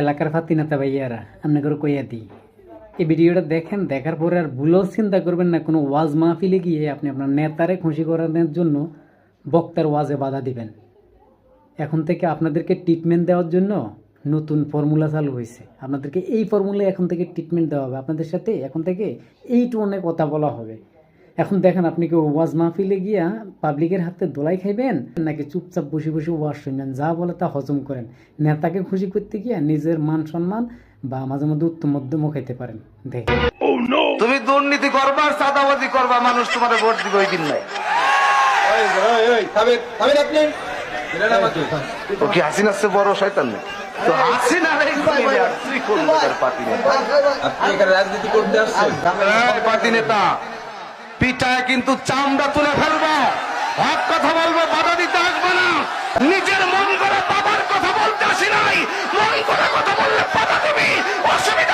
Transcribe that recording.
এলাকার ফাতি নেতা ভাইয়ারা আপনাকে কইয়া দিই, এই ভিডিওটা দেখেন, দেখার পরে আর ভুলেও চিন্তা করবেন না, কোনো ওয়াজ মাহফিলে গিয়ে আপনি আপনার নেতারে খুশি করানোর জন্য বক্তার ওয়াজে বাধা দিবেন। এখন থেকে আপনাদেরকে ট্রিটমেন্ট দেওয়ার জন্য নতুন ফর্মুলা চালু হয়েছে আপনাদেরকে এই ফর্মুলা এখন থেকে ট্রিটমেন্ট দেওয়া হবে। আপনাদের সাথে এখন থেকে এই টোনে কথা বলা হবে। এখন দেখেন আপনি কি ওয়াজ মাহফিলে গিয়া পাবলিকের হাতে দোলাই খাইবেন নাকি চুপচাপ বসে বসে ওয়াজ শুনবেন? যা বলে তা হজম করেন। নেতাকে খুশি করতে গিয়া নিজের মান সম্মান বা মাঝে মধ্যে উত্তম মধ্যমও খাইতে পারেন। দেখেন। তুমি দুর্নীতি করবা আর করবা মানুষ তোমার ভোট দিবে ওই দিন নাই। ও কি হাসিনা সে বড় শয়তান নেই তো হাসিনা পার্টি নেতা। পিটায় কিন্তু চামড়া তুলে ফেলব। এক কথা বলব, বাধা দিতে আসবে না। নিজের মন করে বাবার কথা বলতে আসি নাই। মন করে কথা বললে বাধা দেবে। অসুবিধা